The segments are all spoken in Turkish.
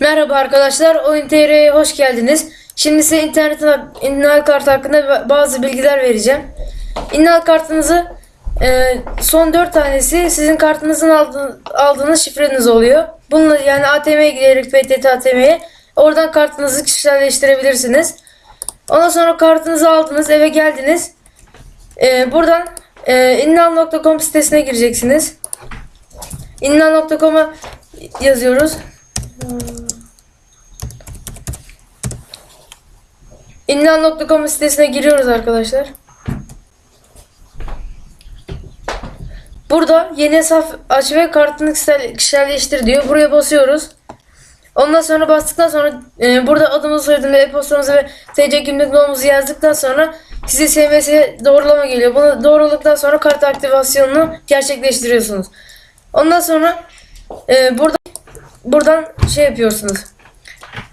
Merhaba arkadaşlar, Oyun TR'ye hoş geldiniz. Şimdi size internet innal kart hakkında ba- bazı bilgiler vereceğim. İnnal kartınızı e, son 4 tanesi sizin kartınızın aldığı, aldığınız şifreniz oluyor. Bununla yani ATM'ye giderek PTT ATM'ye oradan kartınızı kişiselleştirebilirsiniz. Ondan sonra kartınızı aldınız, eve geldiniz. E, buradan e, innal.com sitesine gireceksiniz. innal.com'a yazıyoruz. İnlan.com sitesine giriyoruz arkadaşlar. Burada yeni hesap aç ve kartını kişisel- kişiselleştir diyor. Buraya basıyoruz. Ondan sonra bastıktan sonra e, burada adımızı soyadımızı, e-postamızı ve TC kimlik numaramızı yazdıktan sonra size SMS doğrulama geliyor. Bunu doğruladıktan sonra kart aktivasyonunu gerçekleştiriyorsunuz. Ondan sonra e, burada buradan şey yapıyorsunuz.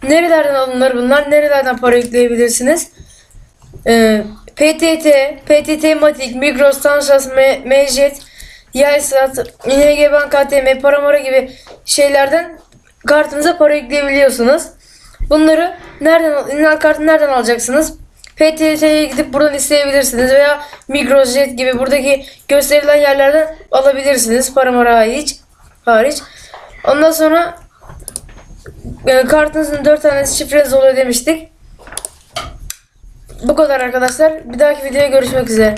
Nerelerden alınır bunlar? Nerelerden para yükleyebilirsiniz? Ee, PTT, PTT Matik, Migros, Tanşas, Me- Mecet, Yaysat, İNG Bank ATM, Paramara gibi şeylerden kartınıza para yükleyebiliyorsunuz. Bunları nereden, İnnal kartı nereden alacaksınız? PTT'ye gidip buradan isteyebilirsiniz veya Migros, Jet gibi buradaki gösterilen yerlerden alabilirsiniz. Paramara hariç. hariç. Ondan sonra e, kartınızın 4 tane şifreniz oluyor demiştik. Bu kadar arkadaşlar. Bir dahaki videoya görüşmek üzere.